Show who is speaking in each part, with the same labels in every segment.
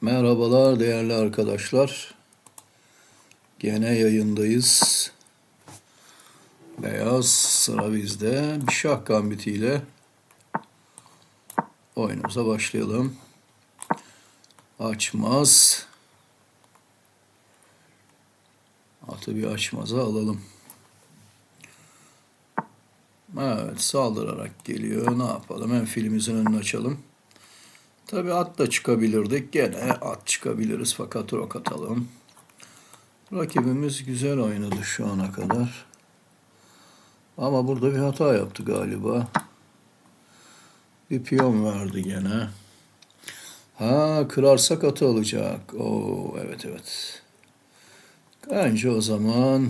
Speaker 1: Merhabalar değerli arkadaşlar. Gene yayındayız. Beyaz sıra bizde. Bir şah gambitiyle oyunumuza başlayalım. Açmaz. Atı bir açmaza alalım. Evet saldırarak geliyor. Ne yapalım? Hem filimizin önünü açalım. Tabi at da çıkabilirdik. Gene at çıkabiliriz fakat rok atalım. Rakibimiz güzel oynadı şu ana kadar. Ama burada bir hata yaptı galiba. Bir piyon verdi gene. Ha kırarsak atı alacak. Oo evet evet. Bence o zaman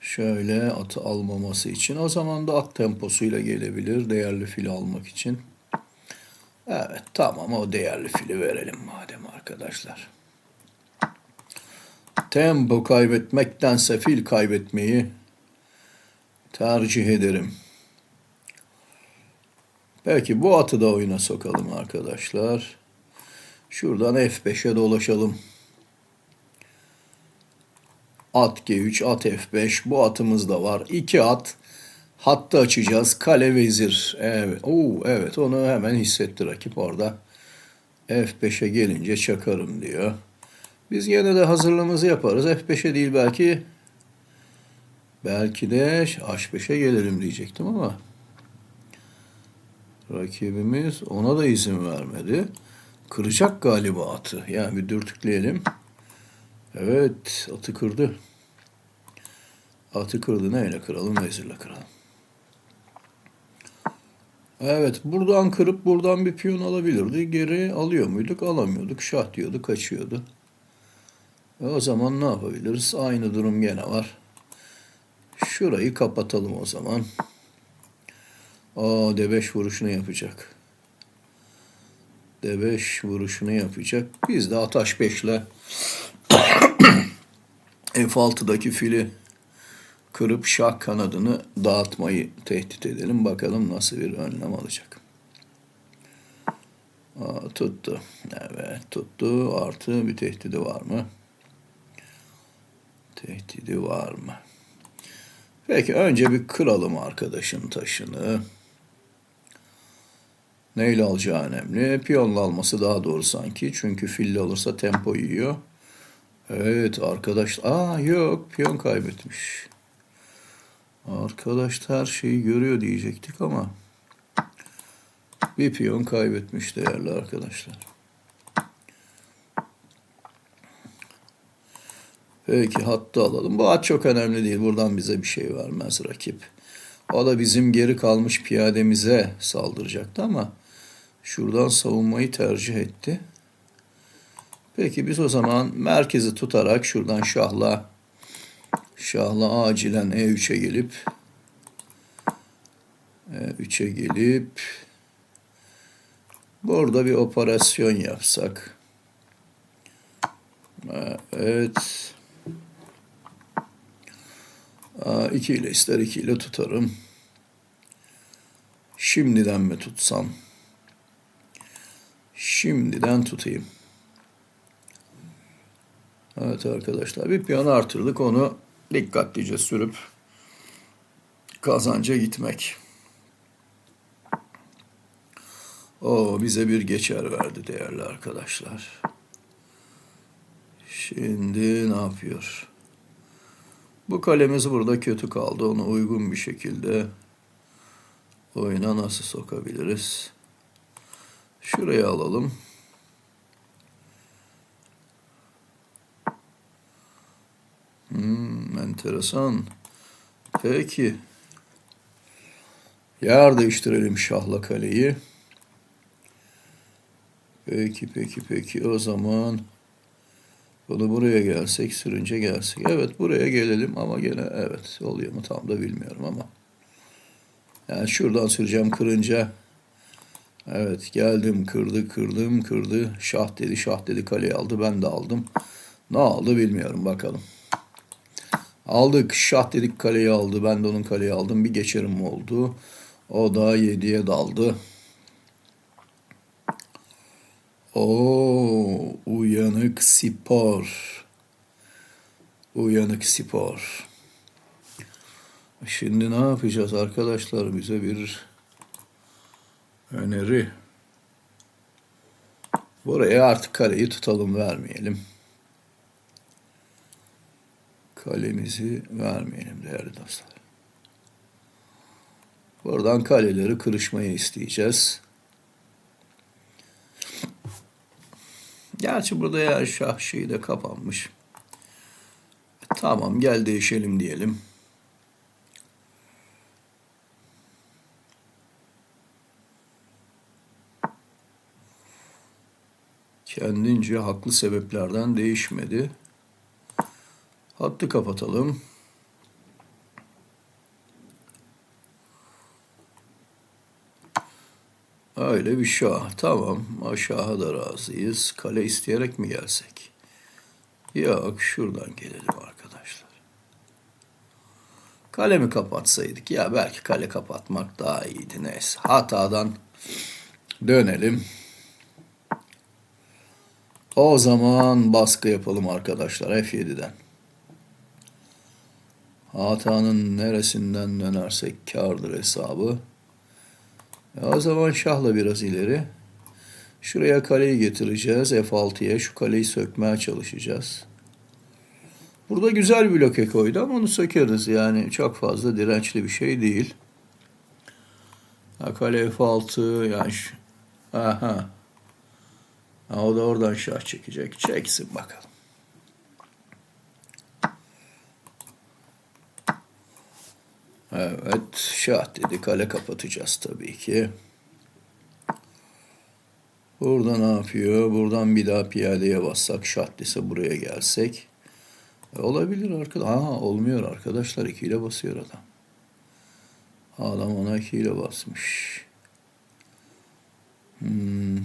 Speaker 1: şöyle atı almaması için o zaman da at temposuyla gelebilir değerli fili almak için. Evet tamam o değerli fili verelim madem arkadaşlar. Tempo kaybetmektense fil kaybetmeyi tercih ederim. Peki bu atı da oyuna sokalım arkadaşlar. Şuradan F5'e dolaşalım. At G3, at F5. Bu atımız da var. İki at. Hattı açacağız. Kale vezir. Evet. Oo, evet onu hemen hissetti rakip orada. F5'e gelince çakarım diyor. Biz yine de hazırlığımızı yaparız. F5'e değil belki belki de H5'e gelelim diyecektim ama rakibimiz ona da izin vermedi. Kıracak galiba atı. Yani bir dürtükleyelim. Evet atı kırdı. Atı kırdı. Neyle kıralım? Vezirle kıralım. Evet buradan kırıp buradan bir piyon alabilirdi. Geri alıyor muyduk? Alamıyorduk. Şah diyordu kaçıyordu. E o zaman ne yapabiliriz? Aynı durum gene var. Şurayı kapatalım o zaman. Aa D5 vuruşunu yapacak. D5 vuruşunu yapacak. Biz de ataş 5 ile F6'daki fili kırıp şah kanadını dağıtmayı tehdit edelim. Bakalım nasıl bir önlem alacak. Aa, tuttu. Evet tuttu. Artı bir tehdidi var mı? Tehdidi var mı? Peki önce bir kıralım arkadaşın taşını. Neyle alacağı önemli. Piyonla alması daha doğru sanki. Çünkü fille alırsa tempo yiyor. Evet arkadaş. Aa yok piyon kaybetmiş. Arkadaş her şeyi görüyor diyecektik ama bir piyon kaybetmiş değerli arkadaşlar. Peki hattı alalım. Bu hat çok önemli değil. Buradan bize bir şey vermez rakip. O da bizim geri kalmış piyademize saldıracaktı ama şuradan savunmayı tercih etti. Peki biz o zaman merkezi tutarak şuradan şahla şahla acilen E3'e gelip E3'e gelip burada bir operasyon yapsak. Evet. Aa, iki ile ister iki ile tutarım. Şimdiden mi tutsam? Şimdiden tutayım. Evet arkadaşlar bir piyon artırdık onu dikkatlice sürüp kazanca gitmek. O bize bir geçer verdi değerli arkadaşlar. Şimdi ne yapıyor? Bu kalemiz burada kötü kaldı. Onu uygun bir şekilde oyuna nasıl sokabiliriz? Şuraya alalım. Hmm, enteresan. Peki. Yer değiştirelim şahla kaleyi. Peki peki peki o zaman bunu buraya gelsek sürünce gelsek. Evet buraya gelelim ama gene evet oluyor mu tam da bilmiyorum ama. Yani şuradan süreceğim kırınca. Evet geldim kırdı kırdım kırdı. Şah dedi şah dedi kaleyi aldı ben de aldım. Ne aldı bilmiyorum bakalım. Aldık şah dedik kaleyi aldı. Ben de onun kaleyi aldım. Bir geçerim oldu. O da 7'ye daldı. Oo, uyanık spor. Uyanık spor. Şimdi ne yapacağız arkadaşlar? Bize bir öneri. Buraya artık kaleyi tutalım, vermeyelim. Kalemizi vermeyelim değerli dostlar. Buradan kaleleri kırışmayı isteyeceğiz. Gerçi burada yer şah şeyi de kapanmış. Tamam gel değişelim diyelim. Kendince haklı sebeplerden değişmedi. Hattı kapatalım. Öyle bir şah. Tamam. Aşağı da razıyız. Kale isteyerek mi gelsek? Yok. Şuradan gelelim arkadaşlar. Kale mi kapatsaydık? Ya belki kale kapatmak daha iyiydi. Neyse. Hatadan dönelim. O zaman baskı yapalım arkadaşlar F7'den. Hatanın neresinden dönersek kardır hesabı. E o zaman şahla biraz ileri. Şuraya kaleyi getireceğiz. F6'ya şu kaleyi sökmeye çalışacağız. Burada güzel bir bloke koydu ama onu sökeriz. Yani çok fazla dirençli bir şey değil. Ha, kale F6 yani şu, aha. Ha, o da oradan şah çekecek. Çeksin bakalım. Evet, şah dedi. Kale kapatacağız tabii ki. Burada ne yapıyor? Buradan bir daha piyadeye bassak, şah dese buraya gelsek. E, olabilir arkadaş. Aa, olmuyor arkadaşlar. ikiyle basıyor adam. Adam ona ikiyle basmış. Hmm.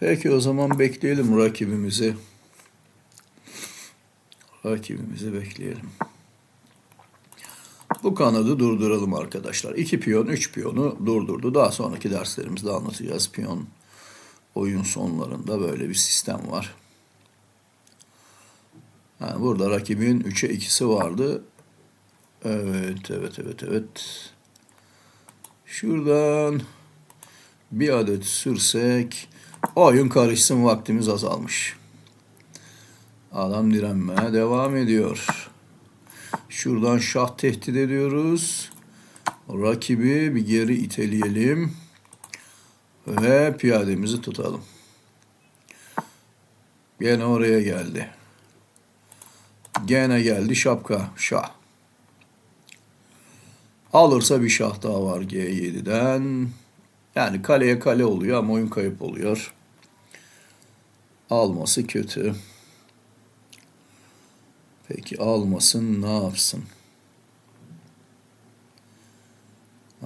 Speaker 1: Peki o zaman bekleyelim rakibimizi. Rakibimizi bekleyelim. Bu kanadı durduralım arkadaşlar. İki piyon, üç piyonu durdurdu. Daha sonraki derslerimizde anlatacağız. Piyon oyun sonlarında böyle bir sistem var. Yani burada rakibin 3'e 2'si vardı. Evet, evet, evet, evet. Şuradan bir adet sürsek oyun karışsın vaktimiz azalmış. Adam direnmeye devam ediyor. Şuradan şah tehdit ediyoruz. Rakibi bir geri iteleyelim. Ve piyademizi tutalım. Gene oraya geldi. Gene geldi şapka. Şah. Alırsa bir şah daha var G7'den. Yani kaleye kale oluyor ama oyun kayıp oluyor. Alması kötü. Peki almasın ne yapsın?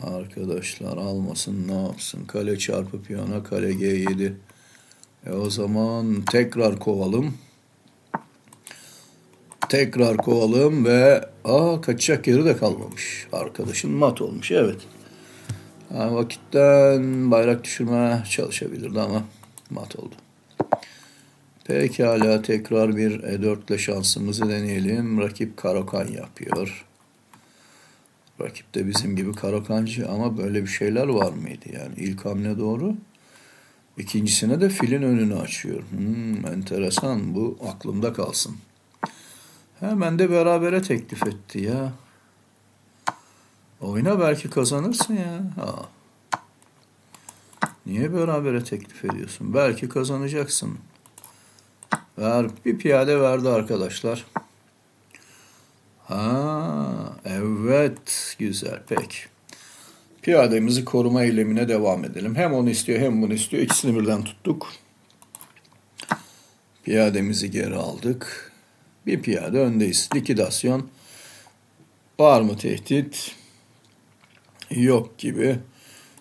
Speaker 1: Arkadaşlar almasın ne yapsın? Kale çarpı piyona kale G7. E o zaman tekrar kovalım. Tekrar kovalım ve aa kaçacak yeri de kalmamış. Arkadaşın mat olmuş evet. Ha, vakitten bayrak düşürmeye çalışabilirdi ama mat oldu. Pekala tekrar bir E4 ile şansımızı deneyelim. Rakip karokan yapıyor. Rakip de bizim gibi karokancı ama böyle bir şeyler var mıydı yani? ilk hamle doğru. İkincisine de filin önünü açıyor. Hmm, enteresan bu aklımda kalsın. Hemen de berabere teklif etti ya. Oyna belki kazanırsın ya. Ha. Niye berabere teklif ediyorsun? Belki kazanacaksın. Ver, bir piyade verdi arkadaşlar. Ha, evet, güzel, peki. Piyademizi koruma eylemine devam edelim. Hem onu istiyor hem bunu istiyor. İkisini birden tuttuk. Piyademizi geri aldık. Bir piyade öndeyiz. Likidasyon. Var mı tehdit? Yok gibi.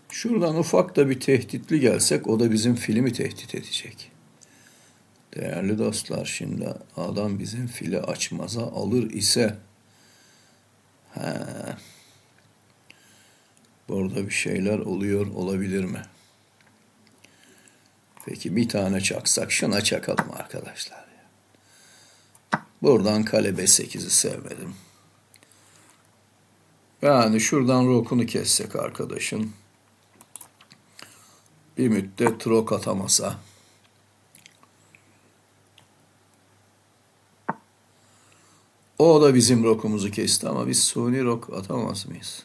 Speaker 1: Şuradan ufak da bir tehditli gelsek o da bizim filmi tehdit edecek. Değerli dostlar şimdi adam bizim fili açmaza alır ise he, burada bir şeyler oluyor olabilir mi? Peki bir tane çaksak şuna çakalım arkadaşlar. Buradan kale B8'i sevmedim. Yani şuradan rokunu kessek arkadaşın. Bir müddet rok atamasa. O da bizim rokumuzu kesti ama biz suni rok atamaz mıyız?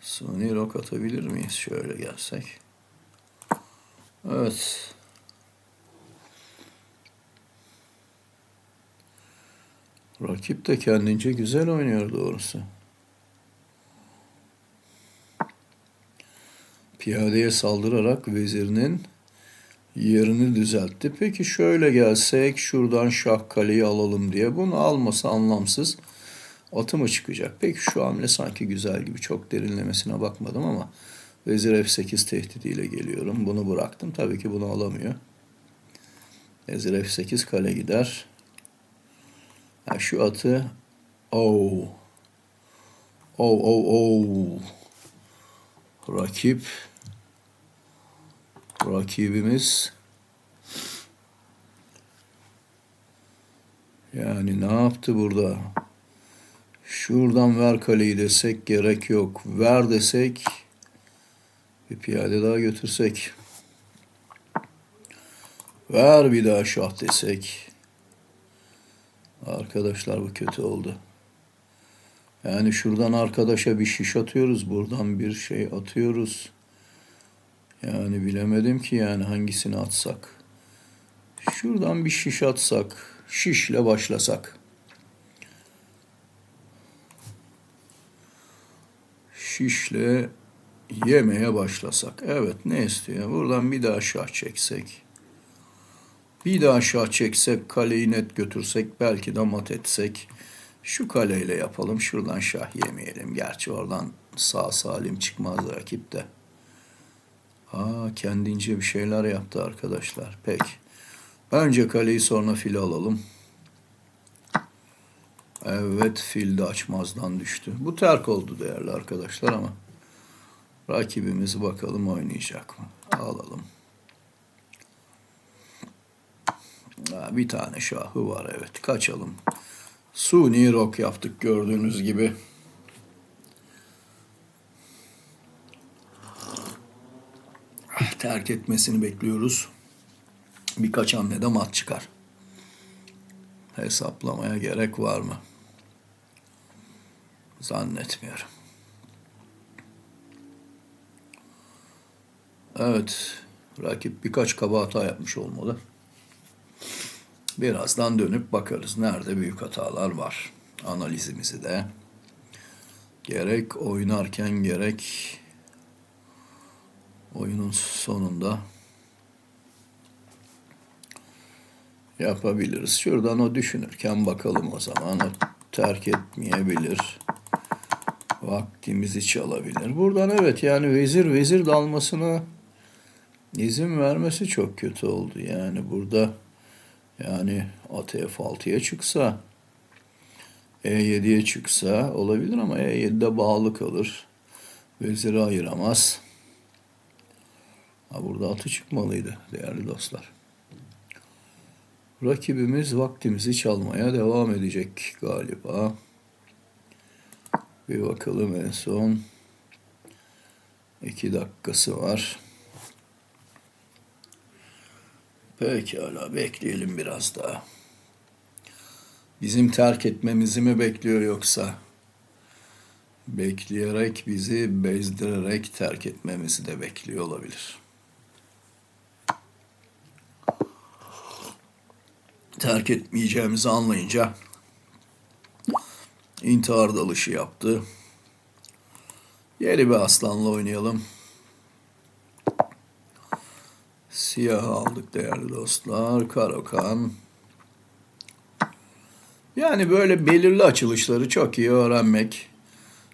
Speaker 1: Suni rok atabilir miyiz? Şöyle gelsek. Evet. Rakip de kendince güzel oynuyor doğrusu. Piyadeye saldırarak vezirinin yerini düzeltti. Peki şöyle gelsek şuradan şah kaleyi alalım diye. Bunu almasa anlamsız. Atı mı çıkacak? Peki şu hamle sanki güzel gibi. Çok derinlemesine bakmadım ama vezir f8 tehdidiyle geliyorum. Bunu bıraktım. Tabii ki bunu alamıyor. Vezir f8 kale gider. Ha, şu atı oh oh oh oh rakip rakibimiz yani ne yaptı burada? Şuradan ver kaleyi desek gerek yok. Ver desek bir piyade daha götürsek. Ver bir daha şah desek. Arkadaşlar bu kötü oldu. Yani şuradan arkadaşa bir şiş atıyoruz. Buradan bir şey atıyoruz. Yani bilemedim ki yani hangisini atsak. Şuradan bir şiş atsak. Şişle başlasak. Şişle yemeye başlasak. Evet ne istiyor? Buradan bir daha şah çeksek. Bir daha şah çeksek, kaleyi net götürsek, belki de mat etsek. Şu kaleyle yapalım, şuradan şah yemeyelim. Gerçi oradan sağ salim çıkmaz rakip de. Aa, kendince bir şeyler yaptı arkadaşlar. Peki. Önce kaleyi sonra fili alalım. Evet fil de açmazdan düştü. Bu terk oldu değerli arkadaşlar ama rakibimiz bakalım oynayacak mı? Alalım. Ha, bir tane şahı var evet. Kaçalım. Suni rock yaptık gördüğünüz gibi. Terk etmesini bekliyoruz. Birkaç hamlede mat çıkar. Hesaplamaya gerek var mı? Zannetmiyorum. Evet. Rakip birkaç kaba hata yapmış olmalı. Birazdan dönüp bakarız nerede büyük hatalar var. Analizimizi de gerek oynarken gerek oyunun sonunda yapabiliriz. Şuradan o düşünürken bakalım o zaman. O terk etmeyebilir. Vaktimizi çalabilir. Buradan evet yani vezir vezir dalmasına izin vermesi çok kötü oldu. Yani burada yani at F6'ya çıksa E7'ye çıksa olabilir ama E7'de bağlı kalır. Veziri ayıramaz. Ha, burada atı çıkmalıydı değerli dostlar. Rakibimiz vaktimizi çalmaya devam edecek galiba. Bir bakalım en son. iki dakikası var. Pekala bekleyelim biraz daha. Bizim terk etmemizi mi bekliyor yoksa? Bekleyerek bizi bezdirerek terk etmemizi de bekliyor olabilir. Terk etmeyeceğimizi anlayınca intihar dalışı yaptı. Yeni bir aslanla oynayalım. Siyah aldık değerli dostlar. Karokan. Yani böyle belirli açılışları çok iyi öğrenmek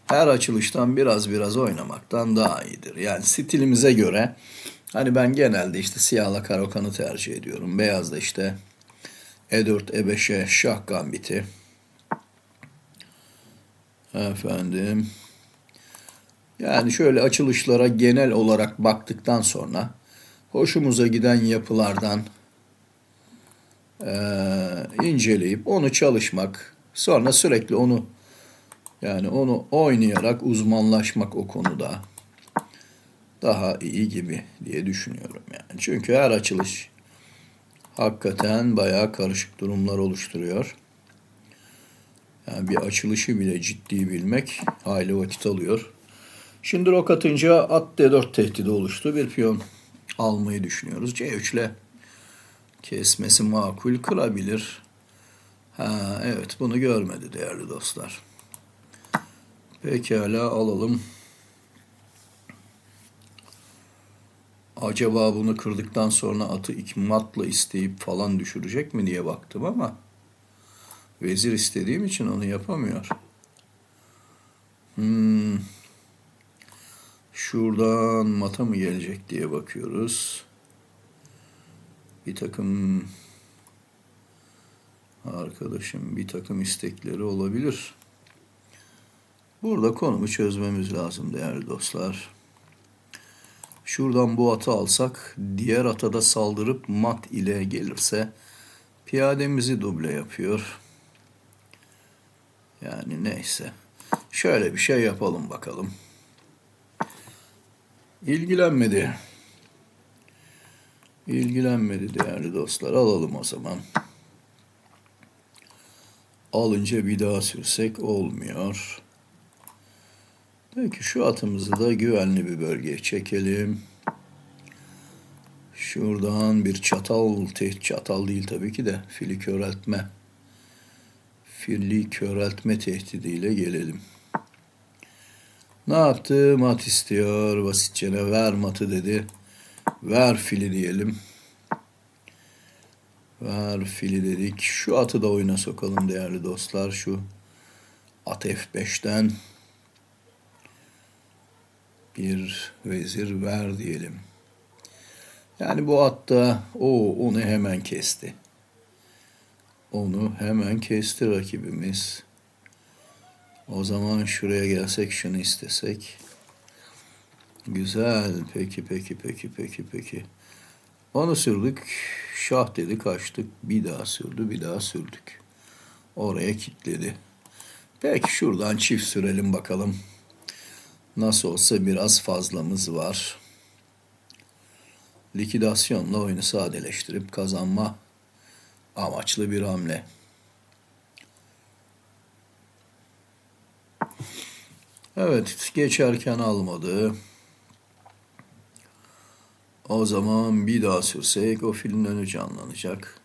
Speaker 1: her açılıştan biraz biraz oynamaktan daha iyidir. Yani stilimize göre hani ben genelde işte siyahla karokanı tercih ediyorum. Beyaz da işte E4, E5'e şah gambiti. Efendim. Yani şöyle açılışlara genel olarak baktıktan sonra hoşumuza giden yapılardan eee, inceleyip onu çalışmak, sonra sürekli onu yani onu oynayarak uzmanlaşmak o konuda daha iyi gibi diye düşünüyorum yani. Çünkü her açılış hakikaten bayağı karışık durumlar oluşturuyor. Yani bir açılışı bile ciddi bilmek hayli vakit alıyor. Şimdi rok atınca at D4 tehdidi oluştu. Bir piyon almayı düşünüyoruz. C3 ile kesmesi makul kırabilir. Ha, evet bunu görmedi değerli dostlar. Pekala alalım. Acaba bunu kırdıktan sonra atı iki matla isteyip falan düşürecek mi diye baktım ama vezir istediğim için onu yapamıyor. Hmm. Şuradan mata mı gelecek diye bakıyoruz. Bir takım arkadaşım bir takım istekleri olabilir. Burada konumu çözmemiz lazım değerli dostlar. Şuradan bu atı alsak diğer ata da saldırıp mat ile gelirse piyademizi duble yapıyor. Yani neyse. Şöyle bir şey yapalım bakalım. İlgilenmedi. İlgilenmedi değerli dostlar. Alalım o zaman. Alınca bir daha sürsek olmuyor. Peki şu atımızı da güvenli bir bölgeye çekelim. Şuradan bir çatal, çatal değil tabii ki de fili köreltme. Fili köreltme tehdidiyle gelelim. Ne yaptı? Mat istiyor. Basitçe ver matı dedi. Ver fili diyelim. Ver fili dedik. Şu atı da oyuna sokalım değerli dostlar. Şu at F5'ten bir vezir ver diyelim. Yani bu atta o onu hemen kesti. Onu hemen kesti rakibimiz. O zaman şuraya gelsek şunu istesek. Güzel. Peki peki peki peki peki. Onu sürdük. Şah dedi kaçtık. Bir daha sürdü bir daha sürdük. Oraya kilitledi. Peki şuradan çift sürelim bakalım. Nasıl olsa biraz fazlamız var. Likidasyonla oyunu sadeleştirip kazanma amaçlı bir hamle. Evet, geçerken almadı. O zaman bir daha sürsek o filin önü canlanacak.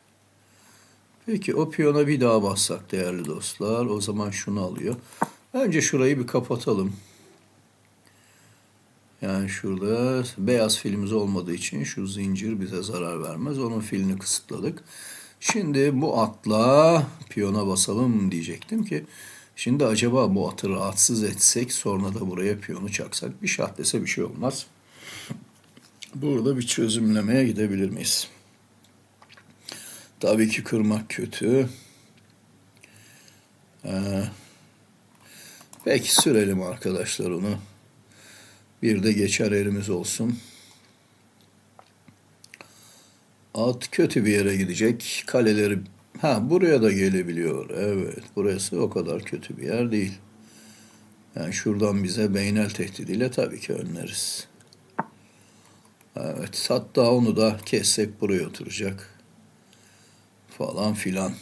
Speaker 1: Peki o piyona bir daha bassak değerli dostlar. O zaman şunu alıyor. Önce şurayı bir kapatalım. Yani şurada beyaz filimiz olmadığı için şu zincir bize zarar vermez. Onun filini kısıtladık. Şimdi bu atla piyona basalım diyecektim ki şimdi acaba bu atı rahatsız etsek sonra da buraya piyonu çaksak bir şah dese bir şey olmaz. Burada bir çözümlemeye gidebilir miyiz? Tabii ki kırmak kötü. Ee, peki sürelim arkadaşlar onu. Bir de geçer elimiz olsun. At kötü bir yere gidecek. Kaleleri ha buraya da gelebiliyor. Evet, burası o kadar kötü bir yer değil. Yani şuradan bize beynel tehdidiyle tabii ki önleriz. Evet, hatta onu da kessek buraya oturacak. Falan filan.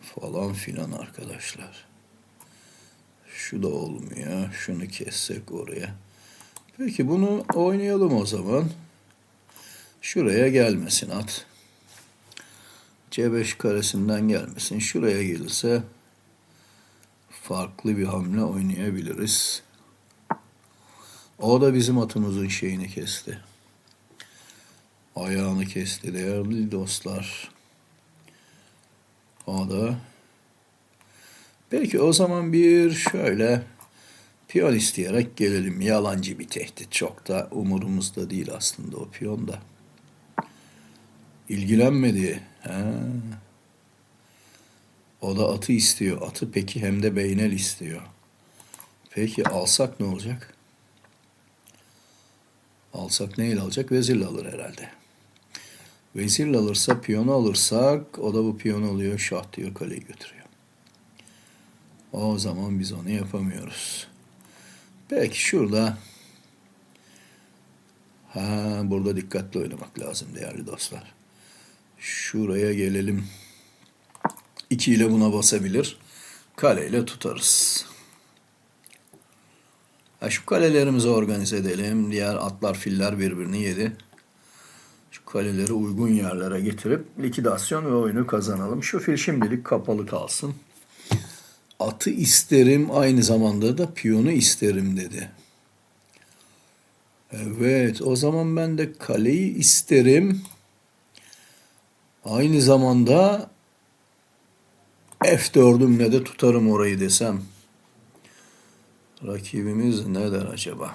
Speaker 1: Falan filan arkadaşlar. Şu da olmuyor. Şunu kessek oraya. Peki bunu oynayalım o zaman. Şuraya gelmesin at. C5 karesinden gelmesin. Şuraya gelirse farklı bir hamle oynayabiliriz. O da bizim atımızın şeyini kesti. Ayağını kesti değerli dostlar. O da Peki o zaman bir şöyle piyon isteyerek gelelim. Yalancı bir tehdit. Çok da umurumuzda değil aslında o piyon da. İlgilenmedi. Ha. O da atı istiyor. Atı peki hem de beynel istiyor. Peki alsak ne olacak? Alsak neyle alacak? Vezirle alır herhalde. Vezirle alırsa piyonu alırsak o da bu piyonu alıyor. Şah diyor kaleyi götürüyor. O zaman biz onu yapamıyoruz. Peki şurada ha burada dikkatli oynamak lazım değerli dostlar. Şuraya gelelim. 2 ile buna basabilir. Kaleyle tutarız. Ha, şu kalelerimizi organize edelim. Diğer atlar filler birbirini yedi. Şu kaleleri uygun yerlere getirip likidasyon ve oyunu kazanalım. Şu fil şimdilik kapalı kalsın. Atı isterim aynı zamanda da piyonu isterim dedi. Evet o zaman ben de kaleyi isterim. Aynı zamanda F4'ümle de tutarım orayı desem. Rakibimiz ne der acaba?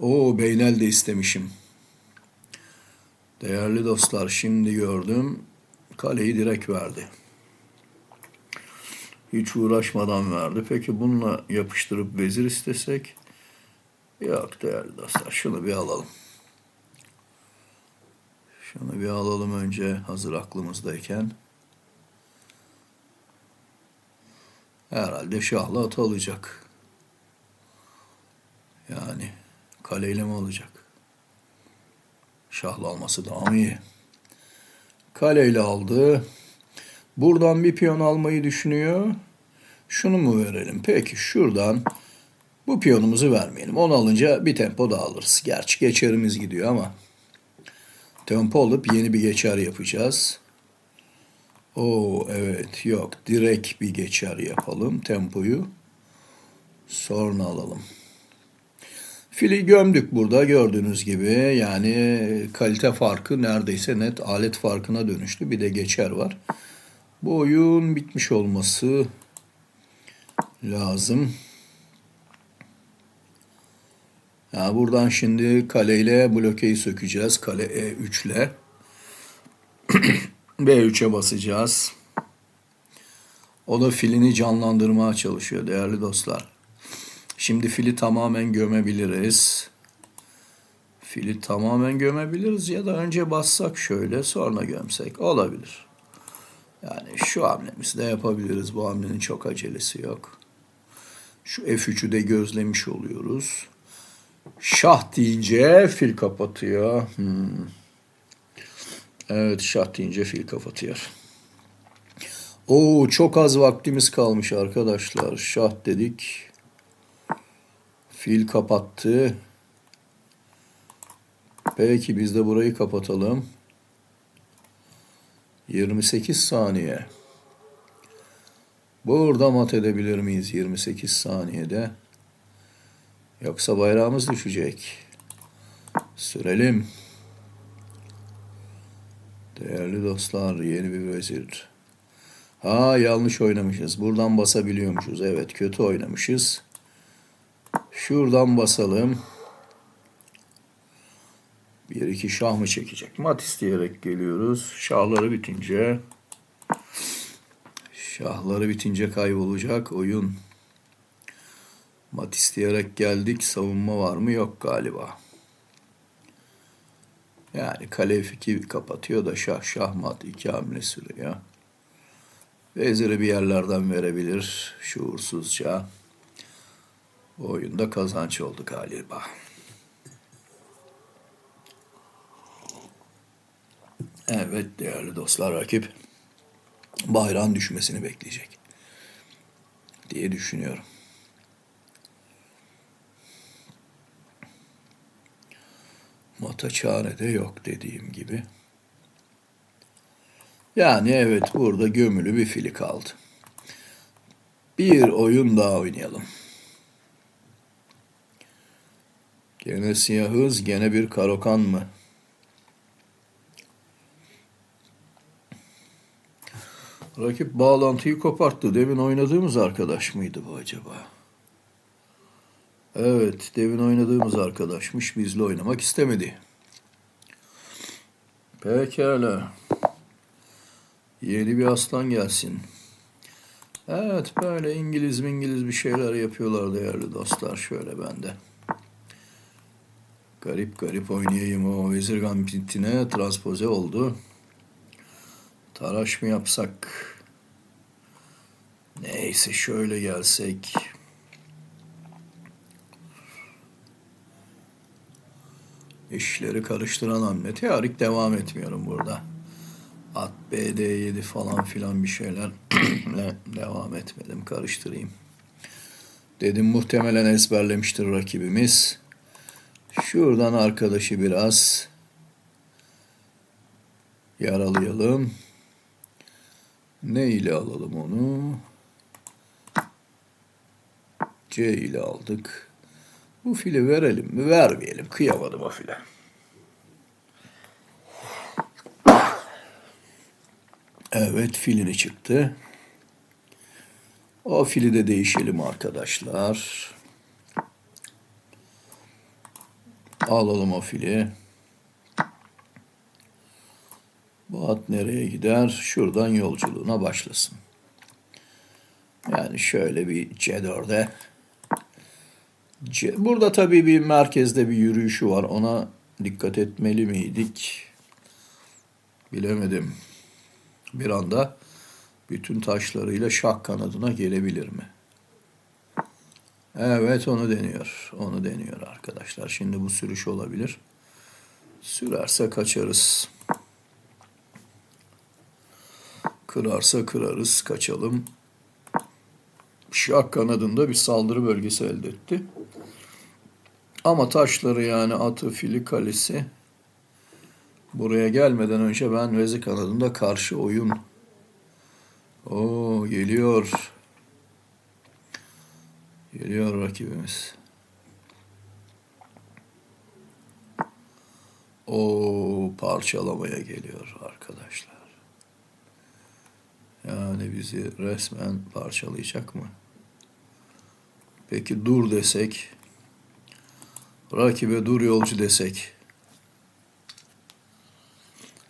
Speaker 1: O Beynel de istemişim. Değerli dostlar şimdi gördüm. Kaleyi direkt verdi. Hiç uğraşmadan verdi. Peki bununla yapıştırıp vezir istesek? Yok değerli dostlar. Şunu bir alalım. Şunu bir alalım önce hazır aklımızdayken. Herhalde şahla at alacak. Yani kaleyle mi alacak? Şahla alması daha iyi. Kaleyle aldı. Buradan bir piyon almayı düşünüyor. Şunu mu verelim? Peki şuradan bu piyonumuzu vermeyelim. Onu alınca bir tempo daha alırız. Gerçi geçerimiz gidiyor ama tempo alıp yeni bir geçer yapacağız. Oo evet yok direkt bir geçer yapalım tempoyu. Sonra alalım. Fili gömdük burada gördüğünüz gibi. Yani kalite farkı neredeyse net alet farkına dönüştü. Bir de geçer var. Bu oyun bitmiş olması lazım. Ya buradan şimdi kaleyle blokeyi sökeceğiz. Kale E3 ile. B3'e basacağız. O da filini canlandırmaya çalışıyor değerli dostlar. Şimdi fili tamamen gömebiliriz. Fili tamamen gömebiliriz ya da önce bassak şöyle sonra gömsek olabilir. Yani şu hamlemizi de yapabiliriz. Bu hamlenin çok acelesi yok. Şu F3'ü de gözlemiş oluyoruz. Şah deyince fil kapatıyor. Hmm. Evet şah deyince fil kapatıyor. Oo çok az vaktimiz kalmış arkadaşlar. Şah dedik. Fil kapattı. Peki biz de burayı kapatalım. 28 saniye. Burada mat edebilir miyiz 28 saniyede? Yoksa bayrağımız düşecek. Sürelim. Değerli dostlar yeni bir vezir. Ha yanlış oynamışız. Buradan basabiliyormuşuz. Evet kötü oynamışız. Şuradan basalım. Bir iki şah mı çekecek? Mat isteyerek geliyoruz. Şahları bitince şahları bitince kaybolacak oyun. Mat isteyerek geldik. Savunma var mı? Yok galiba. Yani kale F2 kapatıyor da şah şah mat iki hamle sürüyor. Veziri bir yerlerden verebilir şuursuzca. Bu oyunda kazanç oldu galiba. Evet değerli dostlar rakip bayrağın düşmesini bekleyecek diye düşünüyorum. Mata çare de yok dediğim gibi. Yani evet burada gömülü bir fili kaldı. Bir oyun daha oynayalım. Gene siyahız, gene bir karokan mı? Rakip bağlantıyı koparttı. Demin oynadığımız arkadaş mıydı bu acaba? Evet, demin oynadığımız arkadaşmış. Bizle oynamak istemedi. Pekala. Yeni bir aslan gelsin. Evet, böyle İngiliz İngiliz bir şeyler yapıyorlar değerli dostlar. Şöyle bende. Garip garip oynayayım o vezir gambitine transpoze oldu. Taraş mı yapsak? Neyse şöyle gelsek. İşleri karıştıran hamle. Teorik devam etmiyorum burada. At BD7 falan filan bir şeyler devam etmedim. Karıştırayım. Dedim muhtemelen ezberlemiştir rakibimiz. Şuradan arkadaşı biraz yaralayalım. Ne ile alalım onu? C ile aldık. Bu fili verelim mi? Vermeyelim. Kıyamadım o file. Evet filini çıktı. O fili de değişelim arkadaşlar. Alalım o fili. Bu at nereye gider? Şuradan yolculuğuna başlasın. Yani şöyle bir C4'e. C Burada tabii bir merkezde bir yürüyüşü var. Ona dikkat etmeli miydik? Bilemedim. Bir anda bütün taşlarıyla şah kanadına gelebilir mi? Evet onu deniyor. Onu deniyor arkadaşlar. Şimdi bu sürüş olabilir. Sürerse kaçarız. Kırarsa kırarız. Kaçalım. Şah kanadında bir saldırı bölgesi elde etti. Ama taşları yani atı, fili, kalesi buraya gelmeden önce ben Vezi kanadında karşı oyun o geliyor. Geliyor rakibimiz. O parçalamaya geliyor arkadaşlar. Yani bizi resmen parçalayacak mı? Peki dur desek, rakibe dur yolcu desek,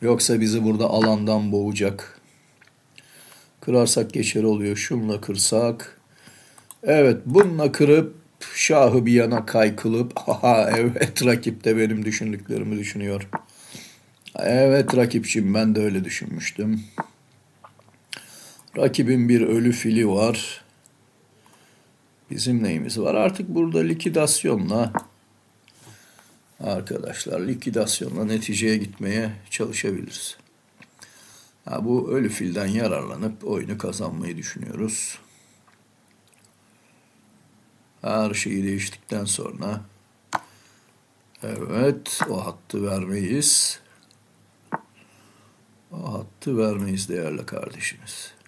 Speaker 1: yoksa bizi burada alandan boğacak. Kırarsak geçer oluyor. Şunla kırsak, evet bununla kırıp şahı bir yana kaykılıp, aha evet rakip de benim düşündüklerimi düşünüyor. Evet rakipçim ben de öyle düşünmüştüm. Rakibin bir ölü fili var. Bizim neyimiz var? Artık burada likidasyonla arkadaşlar likidasyonla neticeye gitmeye çalışabiliriz. Ha, bu ölü filden yararlanıp oyunu kazanmayı düşünüyoruz. Her şeyi değiştikten sonra evet o hattı vermeyiz. O hattı vermeyiz değerli kardeşimiz.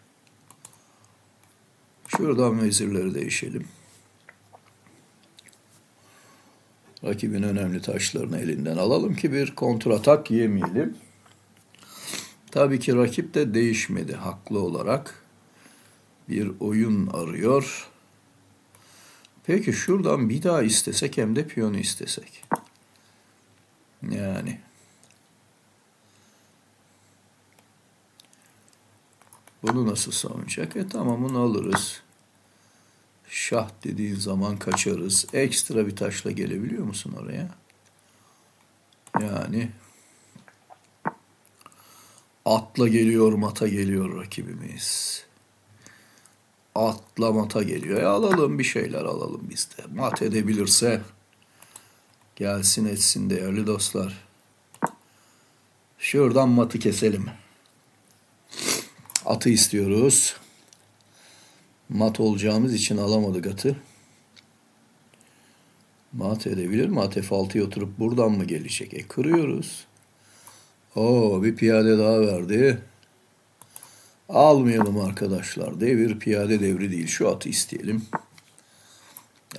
Speaker 1: Şuradan vezirleri değişelim. Rakibin önemli taşlarını elinden alalım ki bir kontratak yemeyelim. Tabii ki rakip de değişmedi haklı olarak. Bir oyun arıyor. Peki şuradan bir daha istesek hem de piyonu istesek. Yani. Bunu nasıl savunacak? E tamam bunu alırız. Şah dediğin zaman kaçarız. Ekstra bir taşla gelebiliyor musun oraya? Yani atla geliyor, mata geliyor rakibimiz. Atla mata geliyor. E alalım bir şeyler alalım biz de. Mat edebilirse gelsin etsin değerli dostlar. Şuradan matı keselim. Atı istiyoruz. Mat olacağımız için alamadık atı. Mat edebilir mi? At F6'ya oturup buradan mı gelecek? E kırıyoruz. Oo bir piyade daha verdi. Almayalım arkadaşlar. Devir piyade devri değil. Şu atı isteyelim.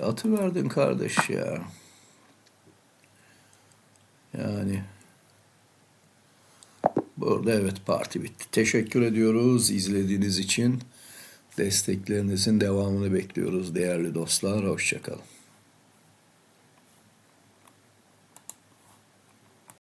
Speaker 1: Atı verdin kardeş ya. Yani burada evet parti bitti. Teşekkür ediyoruz izlediğiniz için. Desteklerinizin devamını bekliyoruz değerli dostlar. Hoşçakalın.